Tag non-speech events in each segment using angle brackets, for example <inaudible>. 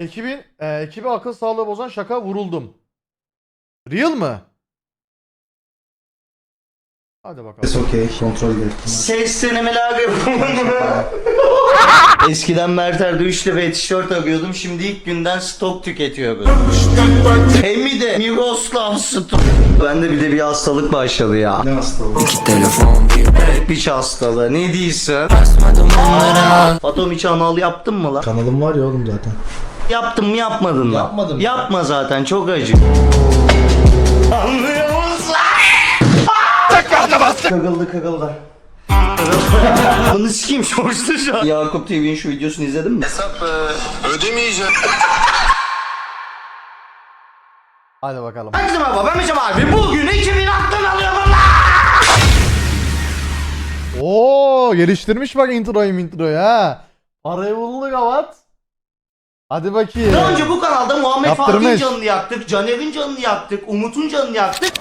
Ekibin, e, ekibi akıl sağlığı bozan şaka vuruldum. Real mı? Hadi bakalım. Ses okey. Kontrol gerektirmez. Ses denemeler yapımı. Eskiden Merter'de 3 liraya tişört arıyordum. Şimdi ilk günden stok tüketiyorum. Hem de Miroslav stok. Bende bir de bir hastalık başladı ya. Ne hastalığı? Bir hastalığı. Ne diyorsun? Atom içi anal yaptın mı lan? Kanalım var ya oğlum zaten. Yaptın mı yapmadın mı? Yapmadım. Yapma zaten çok acı. Anlıyor musun? Kırıldı kırıldı. <laughs> Bunu sikeyim şorçlu şu an. Yakup TV'nin şu videosunu izledin mi? Hadi bakalım. Herkese merhaba ben Mecem abi. Bugün 2000 aklın alıyorum lan. Oo, geliştirmiş bak introyu introyu ha. Parayı buldu kavat. Hadi bakayım. Daha önce bu kanalda Muhammed Fatih'in Yaptırmış. canını yaktık, Caner'in canını yaktık, Umut'un canını yaktık.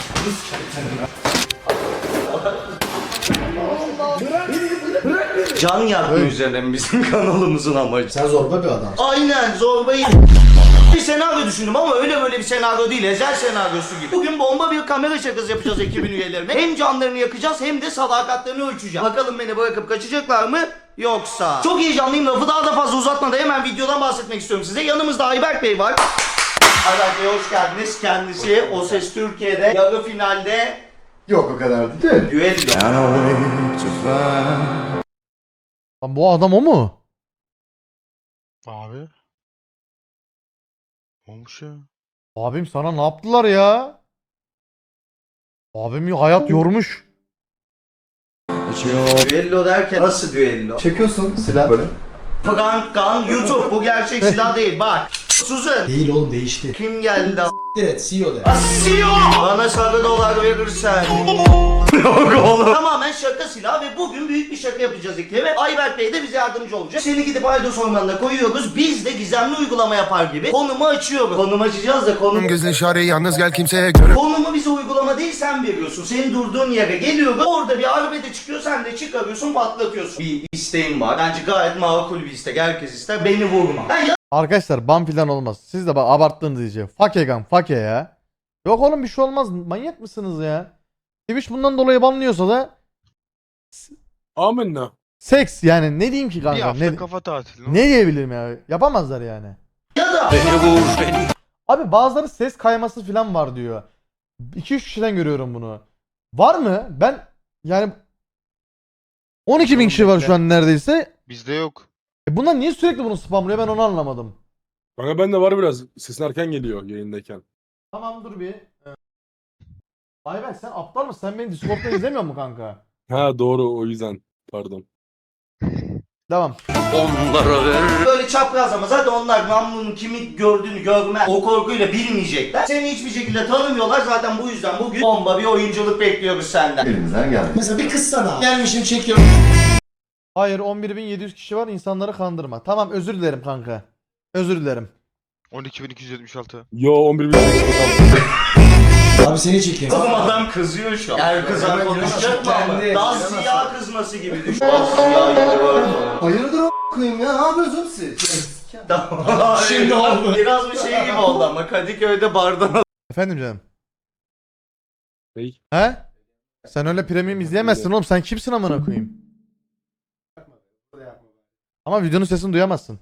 Can yakma üzerine bizim <laughs> kanalımızın amacı. Sen zorba bir adam. Aynen zorbayı <laughs> bir senaryo düşündüm ama öyle böyle bir senaryo değil. Ezel senaryosu gibi. Bugün bomba bir kamera şakası yapacağız ekibin üyelerine. Hem canlarını yakacağız hem de sadakatlerini ölçeceğiz. Bakalım beni bırakıp kaçacaklar mı? Yoksa. Çok heyecanlıyım lafı daha da fazla uzatmadan hemen videodan bahsetmek istiyorum size. Yanımızda Ayberk Bey var. Ayberk Bey hoş geldiniz. Kendisi O Ses Türkiye'de yarı finalde Yok o kadar değil. düello. Lan bu adam o mu? Abi. Olmuş ya? Abim sana ne yaptılar ya? Abim hayat yormuş. Düello derken nasıl düello? Çekiyorsun silah böyle. Prank Gun YouTube bu gerçek silah <laughs> değil bak. Susun. Değil oğlum değişti. Kim geldi? Evet CEO de. Asiyo! Bana sarı dolar verirsen. <laughs> Yok oğlum. Tamamen şaka silah ve bugün büyük bir şaka yapacağız ekibe. Ayberk Bey de bize yardımcı olacak. Seni gidip Aydos Ormanı'na koyuyoruz. Biz de gizemli uygulama yapar gibi konumu açıyoruz. Konum açacağız da konum... Gözün işareti yalnız gel kimseye göre. Konumu bize uygulama değil sen veriyorsun. Senin durduğun yere geliyoruz. Orada bir arbede çıkıyor sen de çıkarıyorsun patlatıyorsun. Bir isteğim var. Bence gayet makul bir istek. Herkes ister. Beni vurma. Ben Arkadaşlar ban filan olmaz. Siz de bak abarttınız iyice. Fake gan fake ya. Yok oğlum bir şey olmaz. Manyak mısınız ya? Twitch bundan dolayı banlıyorsa da Amenna. seks yani ne diyeyim ki Bir kanka? hafta Ne, kafa tatili. ne diyebilirim ya? Yapamazlar yani. ya da Abi bazıları ses kayması falan var diyor. 2-3 kişiden görüyorum bunu. Var mı? Ben yani 12 bin kişi var şu an neredeyse. Bizde yok. E bunlar niye sürekli bunu spamlıyor ben onu anlamadım. Kanka bende var biraz. Sesin erken geliyor yayındayken. Tamam dur bir. Ee, Ayben sen aptal mısın? Sen beni Discord'da izlemiyor musun kanka? Ha doğru o yüzden. Pardon. Devam. Böyle çapraz ama zaten onlar namlunun kimi gördüğünü görmez. O korkuyla bilmeyecekler. Seni hiçbir şekilde tanımıyorlar. Zaten bu yüzden bugün bomba bir oyunculuk bekliyoruz senden. Elimizden geldi. Mesela bir kız sana. Gelmişim çekiyorum. Hayır 11.700 kişi var insanları kandırma. Tamam özür dilerim kanka. Özür dilerim. 12.276. Yo 11 bin. Abi seni çekeyim. Oğlum adam kızıyor şu an. Eğer kızar konuşacak mı ama? Daha siyah kızması gibi düşün. Daha siyah gibi böyle. Hayırdır o koyayım ya? Ne yapıyorsunuz siz? Tamam. Şimdi oldu. Biraz bir şey gibi oldu ama Kadıköy'de bardan Efendim canım. Ney? He? Sen öyle premium izleyemezsin oğlum. Sen kimsin amına koyayım? Ama videonun sesini duyamazsın.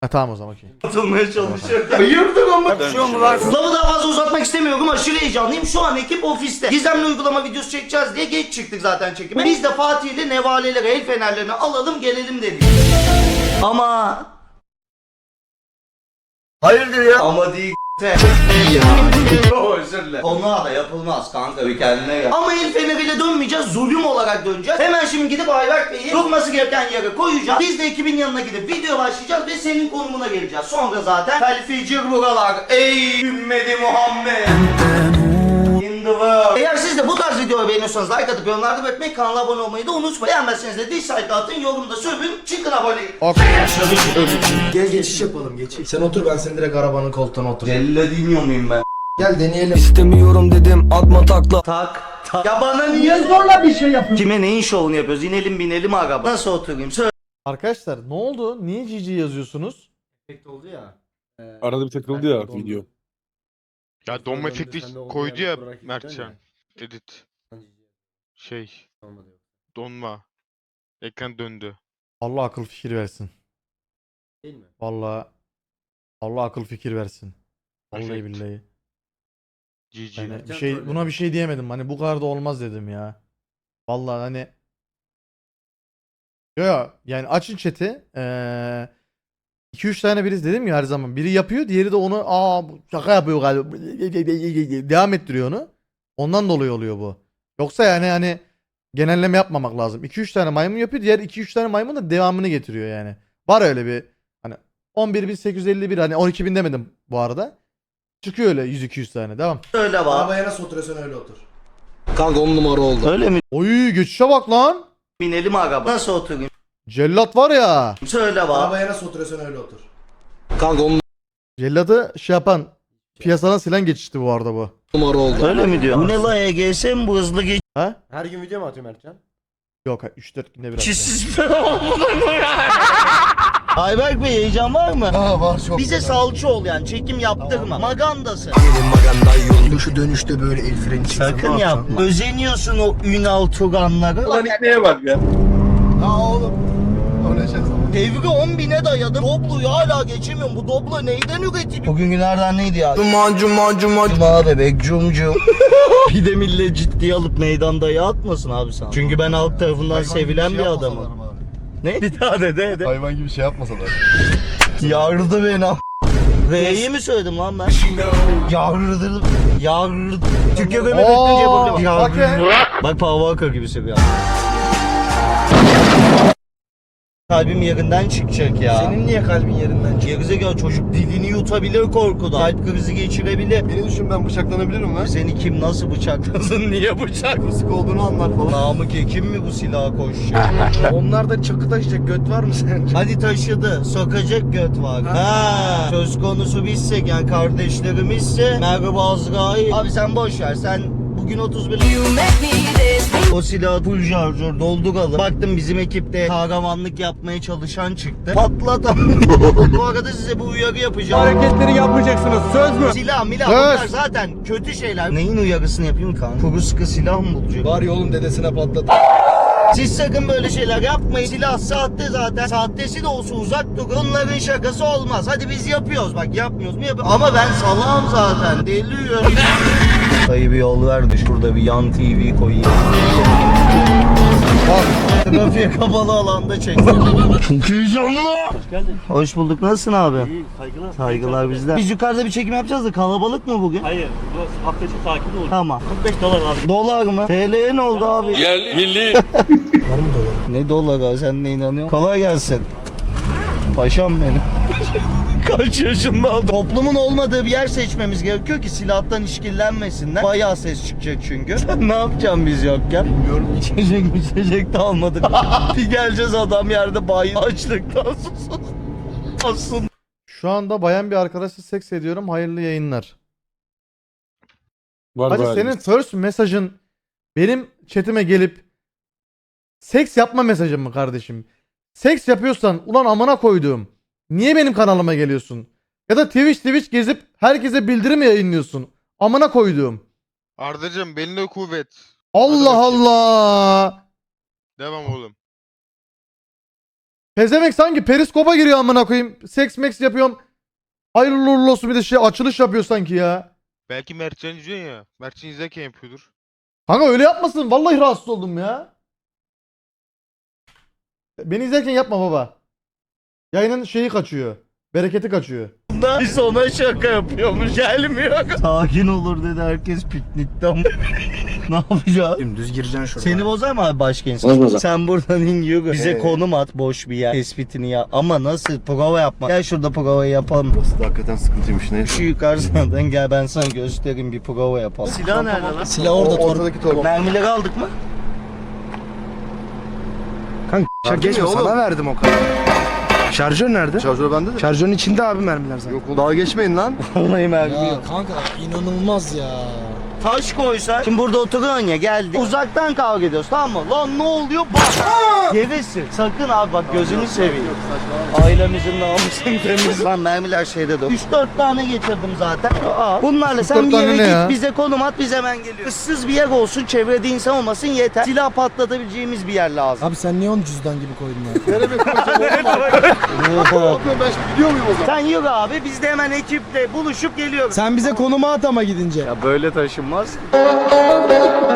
Ha tamam o zaman okey. atılmaya çalışıyor. <laughs> Hayırdır ama? Lafı daha fazla uzatmak istemiyorum. Aşırı heyecanlıyım. Şu an ekip ofiste. Gizemli uygulama videosu çekeceğiz diye geç çıktık zaten çekime. Biz de Fatih ile nevaleleri, el fenerlerini alalım gelelim dedik. Ama... Hayırdır ya? Ama değil Konuğa da yapılmaz kanka bir kendine gel. Ama el feneriyle dönmeyeceğiz, zulüm olarak döneceğiz. Hemen şimdi gidip Ayberk Bey'i durması gereken yere koyacağız. Biz de ekibin yanına gidip video başlayacağız ve senin konumuna geleceğiz. Sonra zaten felficir buralar. Ey ümmeti Muhammed. In the world. Eğer siz de bu tarz videoyu beğeniyorsanız like atıp yorumlarda belirtmeyi, kanala abone olmayı da unutmayın. Beğenmezseniz de dislike atın, yorumda sövün, çıkın abone. Gel geçiş yapalım geçiş. Sen otur ben seni direkt arabanın koltuğuna otur. Celle dinliyor muyum ben? Gel deneyelim. İstemiyorum dedim atma takla Tak tak. Ya bana niye zorla bir şey yapıyorsun? Kime neyin şovunu yapıyoruz? İnelim binelim araba. Nasıl oturayım? Söyle. Arkadaşlar ne oldu? Niye GG yazıyorsunuz? Efekt oldu ya. Arada bir takıldı ya video. Ya donma Sonra efekti koydu ya Mertcan. Edit. Şey donma. Ekran döndü. Allah akıl fikir versin. Değil mi? Vallahi Allah akıl fikir versin. Vallahi Efekt. billahi. GG. Yani bir şey buna bir şey diyemedim. Hani bu kadar da olmaz dedim ya. Vallahi hani Yo yo yani açın chat'i. Eee 2-3 tane biriz dedim ya her zaman. Biri yapıyor, diğeri de onu aa bu şaka yapıyor galiba. Devam ettiriyor onu. Ondan dolayı oluyor bu. Yoksa yani hani genelleme yapmamak lazım. 2-3 tane maymun yapıyor, diğer 2-3 tane maymun da devamını getiriyor yani. Var öyle bir hani 11.851 hani 12.000 demedim bu arada. Çıkıyor öyle 100-200 tane. Devam. Öyle var. Arabaya nasıl oturuyorsan öyle otur. Kanka on numara oldu. Öyle mi? Oy geçişe bak lan. Binelim araba. Nasıl oturayım? Cellat var ya. Söyle var. Arabaya nasıl oturuyorsan öyle otur. Kanka on Cellat'ı şey yapan piyasadan silen geçişti bu arada bu. numara oldu. Öyle mi diyor? Bu ne la EGS mi bu hızlı geç? Ha? Her gün video mu atıyor Mertcan? Yok 3-4 günde biraz. Çizsiz Ayberk Bey heyecan var mı? Aa var çok. Bize salça ol yani çekim yaptırma. Magandasın. Şu dönüşte böyle el freni çıksa Sakın yapma. Özeniyorsun o Ünal Turanlara. Lan Aa oğlum. O ne şey devri 10 bine dayadım. Doblo'yu hala geçemiyorum. Bu Doblo neyden üretiliyor? Bugün günlerden neydi ya? Cuma cuma cuma. Cuma bebek cum cum. <laughs> bir de millet ciddiye alıp meydanda atmasın abi sana. Çünkü ben halk tarafından sevilen bir adamım. Ne? Bir daha de de de. Hayvan gibi şey yapmasalar. Yardı beni R'yi mi söyledim lan ben? Yardı. Yardı. Türkiye Oo, gömü beklince yapabilirim. Yardı. Bak Pavaka gibi seviyor. Kalbim yerinden çıkacak ya. Senin niye kalbin yerinden çıkıyor? Gerizekalı çocuk dilini yutabilir korkudan. Kalp krizi geçirebilir. Beni düşün ben bıçaklanabilirim lan. Seni kim nasıl bıçaklasın, <laughs> niye bıçak? Sık olduğunu anlar falan. Namık Ekim mi bu silahı koşacak? <laughs> Onlarda çakı taşıyacak göt var mı sence? Hadi taşıdı, sokacak göt var. Ha. Söz konusu bizsek yani kardeşlerimizse Merhaba Azrail. Abi sen boş ver, sen bugün 31 o silahı full şarjör dolduralım. Baktım bizim ekipte kahramanlık yapmaya çalışan çıktı. Patlatalım. <laughs> bu arada size bu uyarı yapacağım. Hareketleri yapmayacaksınız söz mü? Silah milah Söz. bunlar zaten kötü şeyler. Neyin uyarısını yapayım kan? Kuru sıkı silah mı bulacak? Var ya oğlum dedesine patladı. Siz sakın böyle şeyler yapmayın. Silah sahte zaten. Sahtesi de olsa uzak durun. Bunların şakası olmaz. Hadi biz yapıyoruz. Bak yapmıyoruz mu yapıyoruz. Ama ben salağım zaten. Deliyorum. Dayı bir yol verdi. Şurada bir yan TV koyayım. Trafiğe kapalı alanda çektim. Çok heyecanlı. Hoş geldin. Hoş bulduk. Nasılsın abi? İyi, saygılar. Saygılar bizden. Biz yukarıda bir çekim yapacağız da kalabalık mı bugün? Hayır, bu hafta içi sakin olur. Tamam. 45 dolar abi. Dolar mı? TL'ye ne oldu abi? Yerli milli. Ne dolar abi sen ne inanıyorsun? Kolay gelsin. Paşam benim. Kaç yaşında adam? Toplumun olmadığı bir yer seçmemiz gerekiyor ki silahtan işkillenmesinler. Bayağı ses çıkacak çünkü. Sen ne yapacaksın biz yokken? Bilmiyorum. İçecek içecek de almadık. <laughs> bir geleceğiz adam yerde bayi açlıktan susuz. Aslında. Şu anda bayan bir arkadaşla seks ediyorum. Hayırlı yayınlar. Var Hacı senin first mesajın benim chatime gelip seks yapma mesajın mı kardeşim? Seks yapıyorsan ulan amına koyduğum. Niye benim kanalıma geliyorsun? Ya da Twitch Twitch gezip herkese bildirim yayınlıyorsun. Amına koyduğum. Ardacım beline kuvvet. Allah bakayım. Allah. Devam oğlum. Pezemek sanki periskopa giriyor amına koyayım. Seks meks yapıyorum. Hayırlı uğurlu olsun bir de şey açılış yapıyor sanki ya. Belki Mertcan izliyorsun ya. Mertcan izlerken yapıyordur. Kanka öyle yapmasın. Vallahi rahatsız oldum ya. Beni izlerken yapma baba. Yayının şeyi kaçıyor. Bereketi kaçıyor. Biz ona şaka yapıyormuş gelmiyor. Sakin olur dedi herkes piknikten. <laughs> ne yapacağız? Dümdüz gireceksin şuraya. Seni bozar mı abi başka insan? Sen buradan in yürü. Bize Ee? konum at boş bir yer. Tespitini yap. Ama nasıl prova yapma. Gel şurada provayı yapalım. Burası da hakikaten sıkıntıymış ne? Şu yukarıdan gel ben sana göstereyim bir prova yapalım. Silah nerede lan? Silah orada ortadaki torba. Mermileri aldık mı? Kanka şarjör geçme sana verdim o kadar. Şarjör nerede? Şarjör bende de. Şarjörün içinde abi mermiler zaten. Yok oğlum. Dalga geçmeyin lan. <laughs> Vallahi mermi Ya yok. kanka inanılmaz ya. Taş koysa. Şimdi burada oturuyorsun ya geldi. Uzaktan kavga ediyoruz tamam mı? Lan ne oluyor? Bak. Yerisin. Sakın abi bak gözünü seveyim. Ailemizin namusunu temiz. <laughs> Lan mermiler şeyde de. 3-4 tane getirdim zaten. Aa, bunlarla sen 3-4 bir tane yere ne git ya? bize konum at biz hemen geliyoruz. Issız bir yer olsun çevrede insan olmasın yeter. Silah patlatabileceğimiz bir yer lazım. Abi sen niye onu cüzdan gibi koydun ya? Sen yürü abi biz de hemen ekiple buluşup geliyoruz. sen bize konumu at ama gidince. Ya böyle taşınmaz.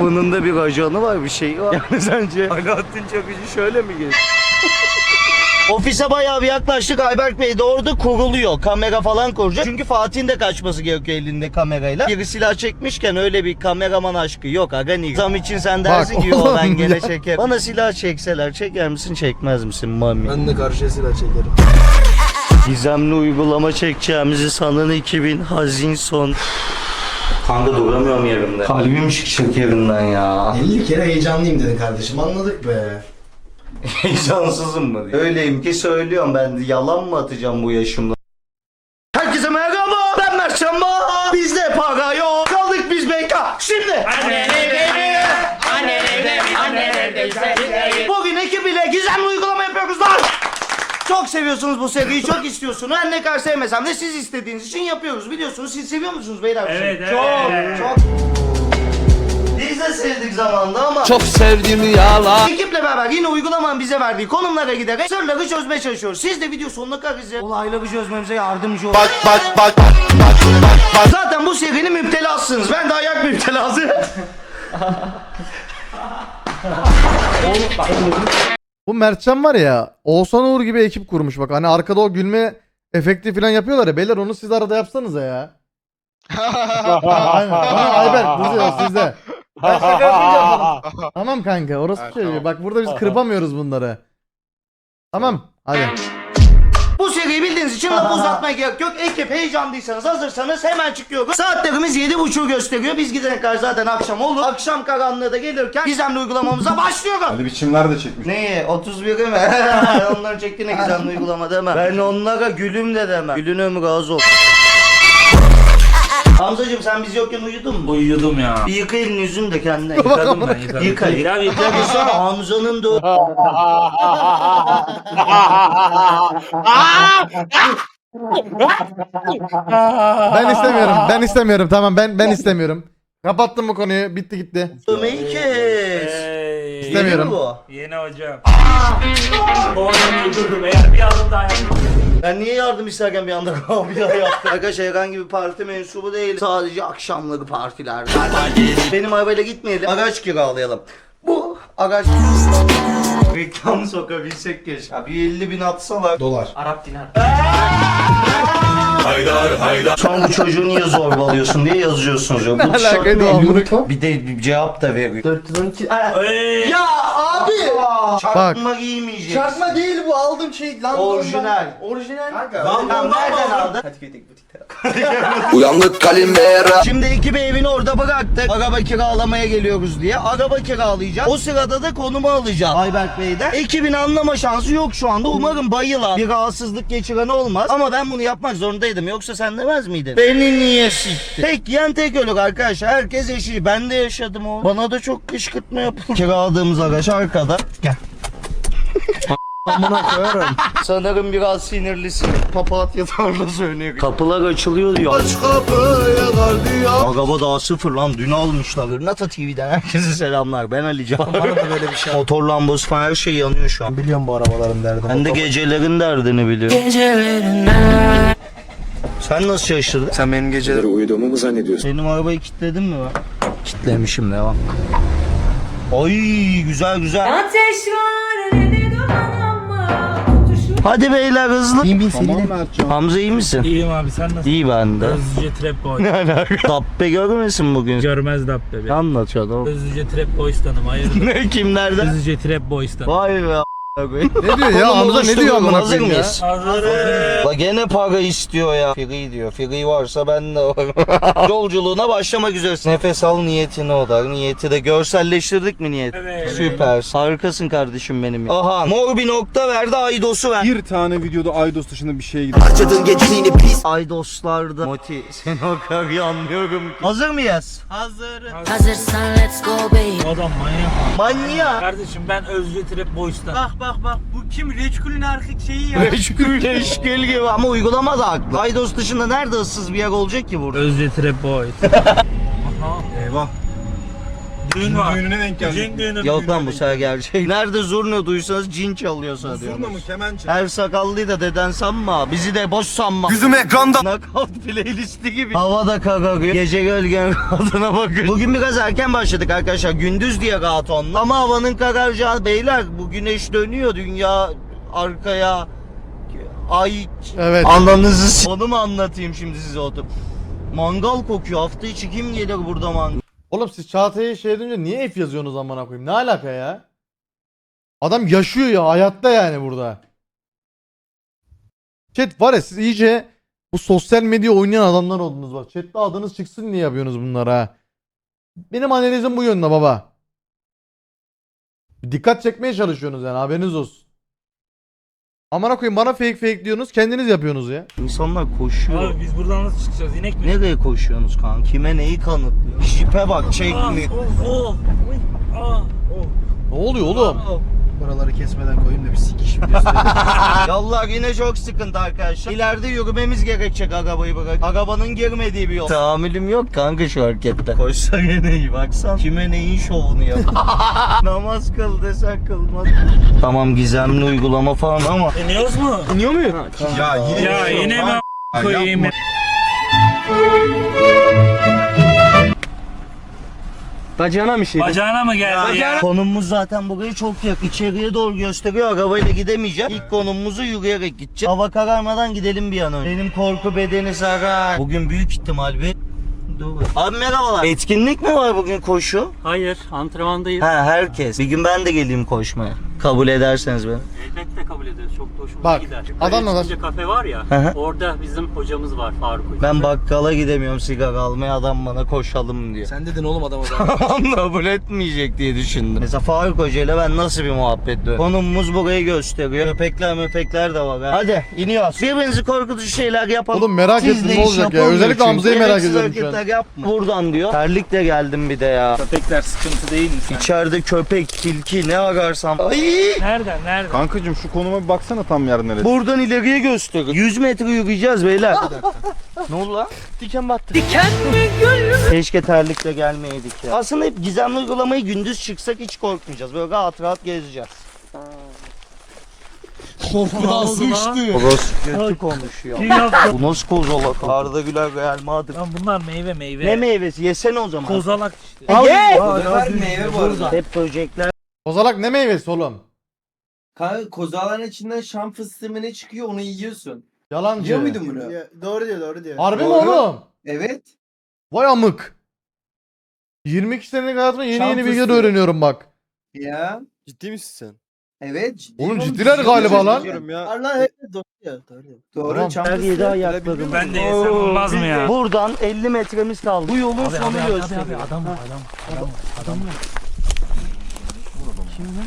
Bunun da bir ajanı var bir şey var. Yani sence Alaaddin Çakıcı şöyle mi gelir? <laughs> Ofise bayağı bir yaklaştık. Ayberk Bey de orada kuruluyor. Kamera falan kuracak. Çünkü Fatih'in de kaçması gerekiyor elinde kamerayla. Biri silah çekmişken öyle bir kameraman aşkı yok. Aga niye? Zam için sen dersin Bak ki yo ben gene ya. çekerim. Bana silah çekseler çeker misin çekmez misin mami? Ben de karşıya silah çekerim. Gizemli uygulama çekeceğimizi sanan 2000 hazin son. Kanka duramıyorum yerimde. Kalbim çıkacak yerinden ya. 50 kere heyecanlıyım dedin kardeşim anladık be. <laughs> Heyecansızım mı? diye. Öyleyim ki söylüyorum ben yalan mı atacağım bu yaşımda? Herkese merhaba ben Mert Şamba. Bizde para yok kaldık biz beka. Şimdi. Bugün ekibiyle gizemli uygulama yapıyoruz lan. Çok seviyorsunuz bu seriyi, çok istiyorsunuz. Her ne kadar sevmesem de siz istediğiniz için yapıyoruz. Biliyorsunuz siz seviyor musunuz beyler? bu Evet, evet. Çok, çok. Biz de sevdik zamanda ama Çok sevdiğim yalan. Ekiple beraber yine uygulamanın bize verdiği konumlara giderek sırları çözmeye çalışıyoruz. Siz de video sonuna kadar izleyin. Olayları çözmemize yardımcı olun. Bak bak bak bak Zaten bu serinin müptelasısınız. Ben de ayak müptelası. Bu Mertcan var ya Oğuzhan Uğur gibi ekip kurmuş bak. Hani arkada o gülme efekti falan yapıyorlar ya. Beyler onu siz arada yapsanıza ya. <laughs> Aynen. Tamam Ayberk burada sizde. Ben şaka yapınca yaparım. Tamam kanka orası Evet, şey. tamam. Bak burada biz kırpamıyoruz bunları. Tamam hadi. Bu bildiğiniz için lafı <laughs> uzatmaya gerek yok. Ekip heyecanlıysanız hazırsanız hemen çıkıyoruz. Saatlerimiz 7.30'u gösteriyor. Biz gidene kadar zaten akşam olur. Akşam karanlığı da gelirken gizemli uygulamamıza başlıyoruz. Hadi biçimler de çekmiş. Neyi? 31'i mi? <laughs> Onların çektiğine gizemli uygulama deme. Ben onlara gülüm de demem. Gülün ömrü razı olsun. Hamzacığım sen biz yokken uyudun mu? Uyudum ya. Bir yıka elini yüzünü de kendine. Yıkadım ben yıkadım. Yıka yıka. Ya yıkadım. Yıka Hamza'nın da <laughs> Ben istemiyorum. Ben istemiyorum. Tamam ben ben istemiyorum. Kapattım bu konuyu. Bitti gitti. dövmeyi kes. Yeni mi bu? Yeni hocam. Eğer bir adım daha yapmam. Ben niye yardım isterken bir anda <laughs> abi ya yaptım? Arkadaşlar herhangi bir parti mensubu değil. Sadece akşamları partiler. Benim arabayla gitmeyelim. Araç kiralayalım. Bu araç... Reklam sokabilsek keşke. Ya bir 50 bin atsalar. Dolar. Arap dinar. Şu an bu çocuğu niye zorbalıyorsun diye yazıyorsunuz. Ya. Bu tişört ne? amına Bir de bir cevap da veriyor. 412. Hey. Ya abi! Çakma giymeyeceksin. Çakma değil bu aldığım şey lan. Orijinal. Orijinal. Kanka. Lan nereden aldın? <laughs> Uyandık Kalimera. Şimdi ekibi evini orada bıraktık. Araba kiralamaya geliyoruz diye. Araba kiralayacağız. O sırada da konumu alacağım. Ayberk Bey'den. Ekibin anlama şansı yok şu anda. Umarım bayılan bir rahatsızlık geçiren olmaz. Ama ben bunu yapmak zorundaydım. Yoksa sen demez miydin? Beni niye sikti? Tek yiyen tek ölür arkadaşlar. Herkes eşi. Ben de yaşadım o. Bana da çok kışkırtma yapıldı. Kiraladığımız araç arkada. Gel. Amına koyarım. Sanırım biraz sinirlisin. Papatya tarlası öneriyor. Kapılar açılıyor diyor. Aç Araba daha sıfır lan dün almışlar. Nata TV'den herkese selamlar. Ben Ali Can. Var mı böyle bir şey? Motor lambası falan her şey yanıyor şu an. Biliyorum bu arabaların derdini. Ben de gecelerin derdini biliyorum. Sen nasıl şaşırdın? Sen benim geceleri Uyuduğumu mu zannediyorsun? Benim arabayı kilitledin mi ben? Kitlemişim devam. Ay güzel güzel. Ateş var Hadi beyler hızlı. Bin bin seni de. Hamza iyi misin? İyiyim abi sen nasılsın? İyi ben de. Özlüce Trap Boy. <laughs> Ne alaka? Dabbe görmesin bugün. Görmez Dabbe be. Anlatıyor adam. Özlüce Trap Boys'tanım hayırdır? <laughs> Ne kimlerden? Özlüce Trap Boys'tan. Vay be. Ne diyor ya Hamza ne diyor amına Hazır koyayım ya? mıyız? La gene para istiyor ya. Free diyor. Free varsa ben de varım. <laughs> Yolculuğuna başlamak üzeresin. Nefes al niyetine odar. Niyeti de görselleştirdik mi niyet? Evet. Süper. Harikasın kardeşim benim. ya. Aha mor bir nokta verdi Aydos'u ver. Bir tane videoda Aydos dışında bir şey gidiyor. Harcadığın geceliğini pis. Aydoslarda. Moti seni o kadar iyi anlıyorum ki. Hazır mıyız? Hazırsan let's go baby Adam manyak. Manyak. Kardeşim ben Özgür Trap Boys'tan. Bak bak bak bu kim? Reçkulün erkek şeyi ya. Reçkül reçkül gibi ama uygulama da haklı. Aydos dışında nerede ıssız bir yer olacak ki burada? Özgür Trap Boys. <laughs> Eyvah. Düğün var. Düğününe denk geldik. Cenk düğünü. Yok lan bu sefer gerçek. <laughs> Nerede zurna duysanız cin çalıyorsa Zurna mı kemençe? Her sakallıyı da deden sanma. Bizi de boş sanma. Yüzüm ekranda. Knockout playlisti gibi. Havada kararıyor. Gece gölgen <laughs> rahatına bakın. Bugün biraz erken başladık arkadaşlar. Gündüz diye rahat onunla. Ama havanın kararacağı beyler bu güneş dönüyor. Dünya arkaya ay Evet. Ananızı s- Onu mu anlatayım şimdi size oturup? Mangal kokuyor. Hafta içi kim gelir burada mangal? Oğlum siz Çağatay'a şey dönünce niye F yazıyorsunuz amına koyayım? Ne alaka ya? Adam yaşıyor ya hayatta yani burada. Chat var ya siz iyice bu sosyal medya oynayan adamlar oldunuz bak. Chat'te adınız çıksın diye yapıyorsunuz bunları ha. Benim analizim bu yönde baba. Dikkat çekmeye çalışıyorsunuz yani haberiniz olsun. Amına koyayım bana fake fake diyorsunuz kendiniz yapıyorsunuz ya. İnsanlar koşuyor. Abi biz buradan nasıl çıkacağız? İnek mi? Nereye koşuyorsunuz kanka? Kime neyi kanıtlıyor? Jipe bak çekmiyor. oh, oh, uy, ah, oh. Ne oluyor oğlum? Buraları kesmeden koyayım da bir sikiş <laughs> Yollar yine çok sıkıntı arkadaşlar. İleride yürümemiz gerekecek arabayı bırak. Arabanın girmediği bir yol. Tahammülüm yok kanka şu harekette. Koşsa gene iyi baksan. Kime neyin şovunu yap. <laughs> Namaz kıl desen kılmaz. Tamam gizemli uygulama falan ama. İniyoruz mu? İniyor muyum? Ya yine Ya şey yine mi Ya koyayım? Bacağına bir şey. Bacağına mı geldi ya? Konumumuz zaten burayı çok yakın. İçeriye doğru gösteriyor. Arabayla gidemeyeceğim. İlk konumumuzu yürüyerek gideceğiz. Hava kararmadan gidelim bir an önce. Benim korku bedeni sarar. Bugün büyük ihtimal bir... Dur. Abi merhabalar. Etkinlik mi var bugün koşu? Hayır, antrenmandayız. Ha herkes. Bir gün ben de geleyim koşmaya. Kabul ederseniz beni. Elbette kabul ederiz. Çok da hoşumuza Bak, gider. adamla da- Çıkınca kafe var ya, Hı hı. orada bizim hocamız var Faruk Hoca. Ben bakkala gidemiyorum sigara almaya adam bana koşalım diyor. Sen dedin oğlum adama <laughs> zaten. Tamam kabul etmeyecek diye düşündüm. Mesela Faruk Hoca ile ben nasıl bir muhabbet dönüyorum? Konumumuz burayı gösteriyor. Köpekler möpekler de var. ha. Hadi iniyoruz. Birbirinizi korkutucu şeyler yapalım. Oğlum merak Siz ettim de ne iş olacak ya. Özellikle. Hamza'yı merak Gereksiz ediyorum şu an. hareketler yapma. Buradan diyor. Terlikle geldim bir de ya. Köpekler sıkıntı değil mi sen? İçeride köpek, tilki ne ararsam. Ay! Nereden nereden? Kankacım şu konuma bir baksana tam yer neresi. Buradan ileriye gösteriyor. 100 metre yürüyeceğiz beyler. ne oldu lan? Diken battı. Keşke terlikle gelmeyeydik ya. Aslında hep gizemli uygulamayı gündüz çıksak hiç korkmayacağız. Böyle rahat rahat gezeceğiz. Korkudan sıçtı. Burası kötü konuşuyor. Kim yaptı? Bu nasıl kozalak? Arda Güler Real Madrid. Lan bunlar meyve meyve. Ne meyvesi? Yesene o zaman. Kozalak işte. Ye! meyve bu arada. Hep böcekler. Kozalak ne meyvesi oğlum? Kanka kozağların içinden şam fıstığı mı ne çıkıyor onu yiyorsun. Yalancı. Biliyor muydun bunu? doğru diyor doğru diyor. Harbi mi Doğru. oğlum? Evet. Vay amık. 22 senelik hayatımda yeni Şan yeni bilgiler fıstığı. öğreniyorum bak. Ya. Ciddi misin sen? Evet. ciddiyim Oğlum ciddiler ciddi galiba lan. söylüyorum. ya. Allah evet doğru diyor. Doğru. diyor. Doğru Tamam. şam Her fıstığı. yedi ayaklarım. Ben de yesem olmaz mı ya? Buradan 50 metremiz kaldı. Bu yolun Abi, sonu gösteriyor. abi, adam var, adam var, adam var, adam var.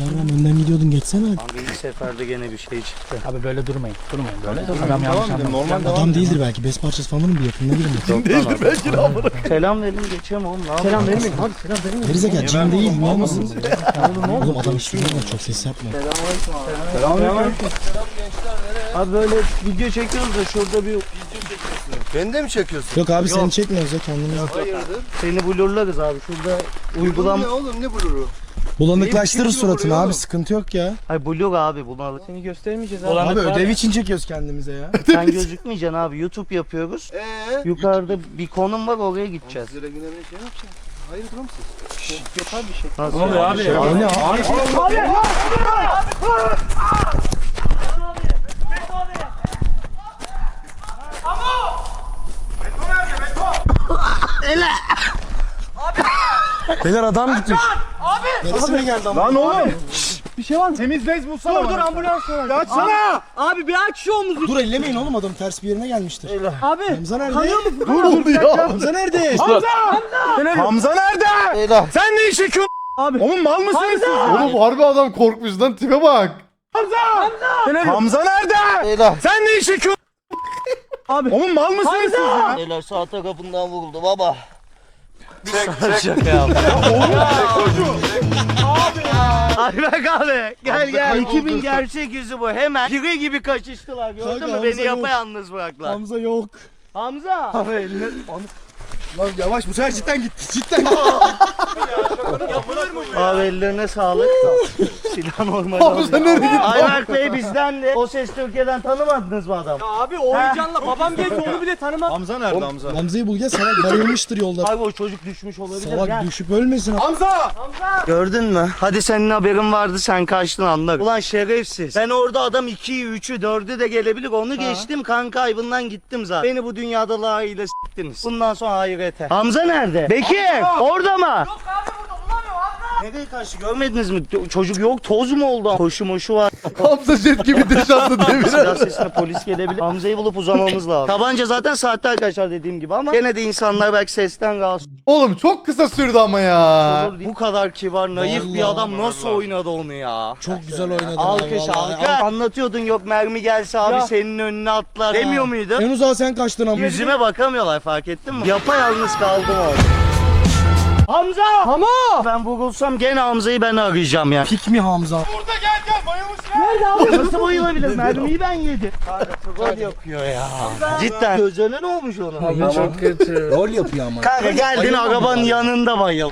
Yarın önden gidiyordun geçsene. Abi ilk seferde gene bir şey çıktı. Abi böyle durmayın, durmayın böyle. Tamam, Adam yanlış devam anlamış. normal devam Adam edelim. değildir belki. Bez parçası falan mı bir yakın ne bileyim. Yok Değildir belki de amına. Selam verin geçelim oğlum. Ne Selam yapalım? vermeyin. Hadi selam vermeyin. Gerizekalı cin değil mi olmasın? Oğlum, ne adam hiçbir var çok ses yapma. Selamünaleyküm. Abi böyle video çekiyoruz da şurada bir Beni de mi çekiyorsun? Yok abi seni çekmiyoruz ya kendimiz. Hayırdır? seni blurlarız abi. Şurada uygulam... Ne oğlum ne bluru? Bulanıklaştırır Neyi suratını abi oğlum? sıkıntı yok ya. Ay blur abi bunu alıp. Seni göstermeyeceğiz Abi ödev için çekiyoruz kendimize ya. Sen gözükmeyeceksin abi. YouTube yapıyoruz. Eee? Yukarıda bir konum var oraya gideceğiz. Size güne bir şey yapacaksın. Hayırdır oğlum siz? Yapar bir şey. Ne oluyor abi? Aynı abi. Beyler adam gitmiş. Abi. Neresine geldi ama? Lan oğlum! bir şey var mı? Temiz bez bulsana Dur dur ambulans var. Ya açsana. Abi bir aç şu omuzu. Dur ellemeyin oğlum adam ters bir yerine gelmiştir. Abi. Hamza nerede? Kanıyor musun? Ne oldu ya? Hamza nerede? Hamza nerede? Beyler. Sen ne iş yapıyorsun? Abi. Oğlum mal mısınız siz? Oğlum harbi adam korkmuş lan tipe bak. Hamza nerede? Beyler. Sen ne iş yapıyorsun? Abi. Oğlum mal mısınız siz ya? Beyler sağ tarafından vuruldu baba. Ayberk abi gel gel. Ekibin gerçek yüzü bu. Hemen pire gibi kaçıştılar gördün Kanka, mü? Hamza Beni yok. yapayalnız bıraktılar. Hamza yok. Hamza. Abi eline... Lan yavaş bu sefer cidden gitti. Cidden Abi ellerine sağlık. Silah <laughs> normal Hamza nereye gitti? Ayberk Bey bizden de. O ses Türkiye'den tanımadınız mı adam? Abi o heyecanla babam <laughs> geldi onu bile tanımam. Hamza nerede Hamza? Hamza'yı bul gel salak bayılmıştır yolda. Abi o çocuk düşmüş olabilir. Salak Gel. düşüp ölmesin. Hamza! Gördün mü? Hadi senin haberin vardı sen kaçtın anlar. Ulan şerefsiz. Ben orada adam 2'yi 3'ü 4'ü de gelebilir onu geçtim kanka ayıbından gittim zaten. Beni bu dünyada layığıyla s**tiniz. Bundan sonra ahirete. Hamza nerede? Bekir orada mı? Yok abi Hamza. Nereye kaçtı görmediniz mi? Çocuk yok toz mu oldu? Koşu moşu var. <laughs> Hamza jet gibi attı Silah sesine polis gelebilir. Hamza'yı bulup uzamamız lazım. Tabanca zaten saatler kaçar dediğim gibi ama gene de insanlar belki sesten rahatsız Oğlum çok kısa sürdü ama ya. olur. Bu kadar kibar, naif bir Vallahi. adam nasıl oynadı onu ya? Çok güzel oynadın. Alkış alkış. Anlatıyordun yok mermi gelse abi senin önüne atlar demiyor muydun? En uzağa sen kaçtın ama. Yüzüme bakamıyorlar fark ettin mi? Yapayalnız kaldım orada. Hamza! Ama. Ben vurulsam gene Hamza'yı ben arayacağım ya. Pik mi Hamza? Nasıl bayılabilir? Mermiyi ben yedim. Kanka yapıyor ya. Cidden. Gözlerine ne olmuş onun? Çok kötü. Rol yapıyor ama. Kanka geldin arabanın yanında bayıl.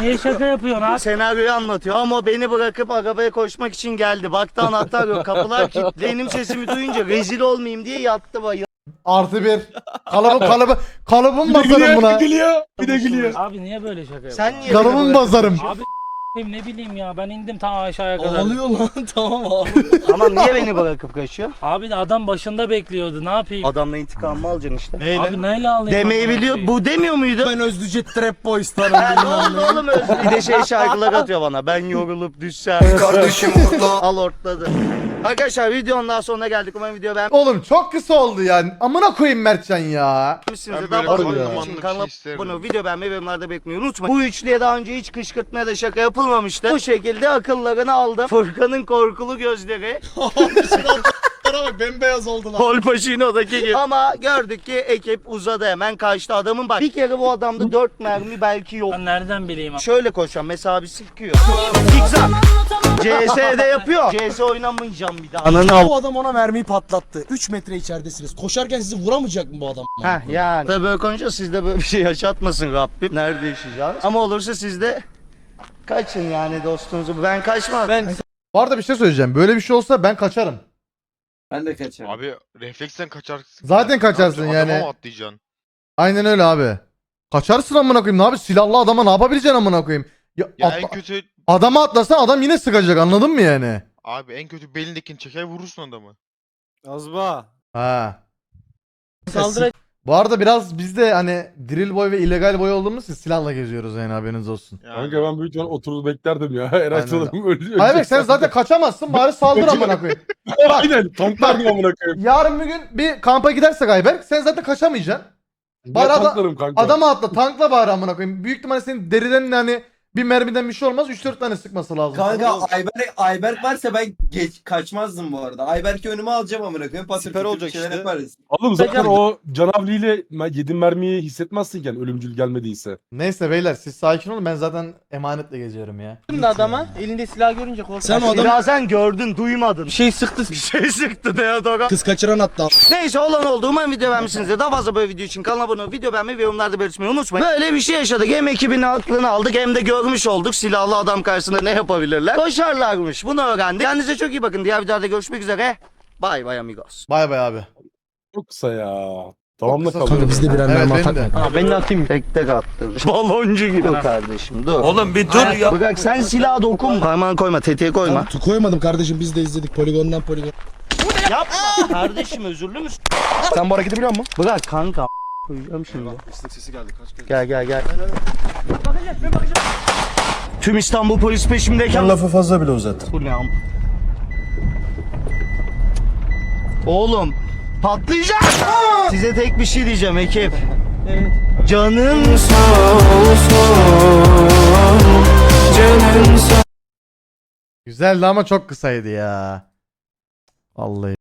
Niye şaka yapıyorsun abi? Senaryoyu anlatıyor ama beni bırakıp arabaya koşmak için geldi. Baktı anahtar yok kapılar kilitli. Benim sesimi duyunca rezil olmayayım diye yattı bayıl. Artı bir. <laughs> Kalıbı kalıbı. Kalıbım Bir de basarım gülüyor, buna. bir de gülüyor. Bir de gülüyor. Abi niye böyle şaka yapıyorsun? Sen niye beni Kalıbımı bırakıyorsun? basarım. Abi ne bileyim ya ben indim tam aşağıya kadar. Ağlıyor lan <laughs> tamam abi. Tamam niye beni bırakıp kaçıyor? Abi de adam başında bekliyordu ne yapayım? Adamla intikamımı alacaksın işte. Abi neyle alayım? Demeyi biliyor. koyayım? Bu demiyor muydu? Ben Özlüce Trap Boys tanıdım. ne oldu oğlum Özgür? Bir de şey şarkılar atıyor bana. Ben yorulup düşsem. Kardeşim <laughs> Al ortladı. Arkadaşlar videonun daha sonuna geldik. Umarım video Oğlum çok kısa oldu yani. Amına koyayım Mertcan ya. Ben Daha böyle fazla kanala şey abone ol, video beğenmeyi ve yorumlarda beklemeyi unutmayın. Bu üçlüye daha önce hiç kışkırtmaya da şaka yapılmamıştı. Bu şekilde akıllarını aldım. Furkan'ın korkulu gözleri. <laughs> bak bembeyaz oldu lan. Kolpaşino'daki gibi. Ama gördük ki ekip uzadı hemen kaçtı. Adamın bak bir kere bu adamda dört mermi belki yok. Ben nereden bileyim abi? Şöyle koşan mesela bir sıkıyor. Zigzag. CS'de yapıyor. CS oynamayacağım bir daha. Ananı al. Bu adam ona mermiyi patlattı. 3 metre içeridesiniz. Koşarken sizi vuramayacak mı bu adam? Heh yani. Tabii böyle konuşuyor sizde böyle bir şey yaşatmasın Rabbim. Nerede yaşayacağız? Ama olursa sizde kaçın yani dostunuzu. Ben kaçmam. Ben Bu arada bir şey söyleyeceğim. Böyle bir şey olsa ben kaçarım. ben de kaçarım. Abi refleksten kaçarsın. Zaten Ne kaçarsın yapacaksın? yani. Adama mı atlayacaksın? Aynen öyle abi. Kaçarsın amına koyayım. Ne abi silahlı adama ne yapabileceksin amına koyayım? Ya, Ya atla- en kötü adama atlasan adam yine sıkacak anladın mı yani? abi en kötü belindekini çeker vurursun adamı. Azba. Ha. Saldıra Bu arada biraz biz de hani drill boy ve illegal boy olduğumuz için silahla geziyoruz yani haberiniz olsun. Yani. Kanka ben büyük ihtimal oturur beklerdim ya. <laughs> Öyle. sanırım öldü. Hayır sen zaten kaçamazsın bari saldır amına koyayım. <laughs> Aynen tanklardım amına koyayım. yarın bir gün bir kampa gidersek Ayberk sen zaten kaçamayacaksın. Bari ada- tanklarım kanka. Adama atla tankla bari amına koyayım. Büyük ihtimalle senin deriden hani bir mermiden bir şey olmaz 3-4 tane sıkması lazım. Kanka Ayberk, Ayberk varsa ben geç kaçmazdım bu arada. Ayberk'i önüme alacağım amına koyayım. Pasif Süper olacak işte. yaparız. Oğlum zaten o canavliyle yediğin mermiyi hissetmezsinken ölümcül gelmediyse. Neyse beyler siz sakin olun ben zaten emanetle geziyorum ya. Şimdi adama elinde silah görünce korktu. Sen o adam sen gördün duymadın. bir şey sıktı. Bir şey <laughs> sıktı ne ya Dora? kız kaçıran hatta. Neyse olan oldu. Umarım video beğenmişsinizdir. Daha fazla böyle video için kanala abone olup video beğenmeyi ve yorumlarda belirtmeyi unutmayın. Böyle bir şey yaşadık. Hem ekibin aklını aldık hem de görmüş olduk. Silahlı adam karşısında ne yapabilirler. Koşarlarmış. Bunu öğrendik. Kendinize çok iyi bakın. Diğer videolarda görüşmek üzere. Bay bay amigos. Bay bay abi. Çok kısa ya. Tamamla kalıyor. Kanka biz de birer Evet atak mı? Ha, ben de atayım. Tek tek attı. <laughs> Baloncu gibi. Dur kardeşim dur. Oğlum bir dur ya. Bırak sen silaha dokun. Parmağını koyma. Tetiğe koyma. Tu koymadım kardeşim biz de izledik poligondan poligon. Yapma. kardeşim özürlü müsün? Sen bu hareketi biliyor musun? Bırak kanka. Koyacağım şimdi. İstek sesi geldi kaç kere. Gel gel gel. Tüm İstanbul polis peşimdeyken lafı fazla bile uzat. Bu ne am- Oğlum patlayacak. Size tek bir şey diyeceğim ekip. Canım sağ olsun. Canım sağ Güzeldi ama çok kısaydı ya. Vallahi.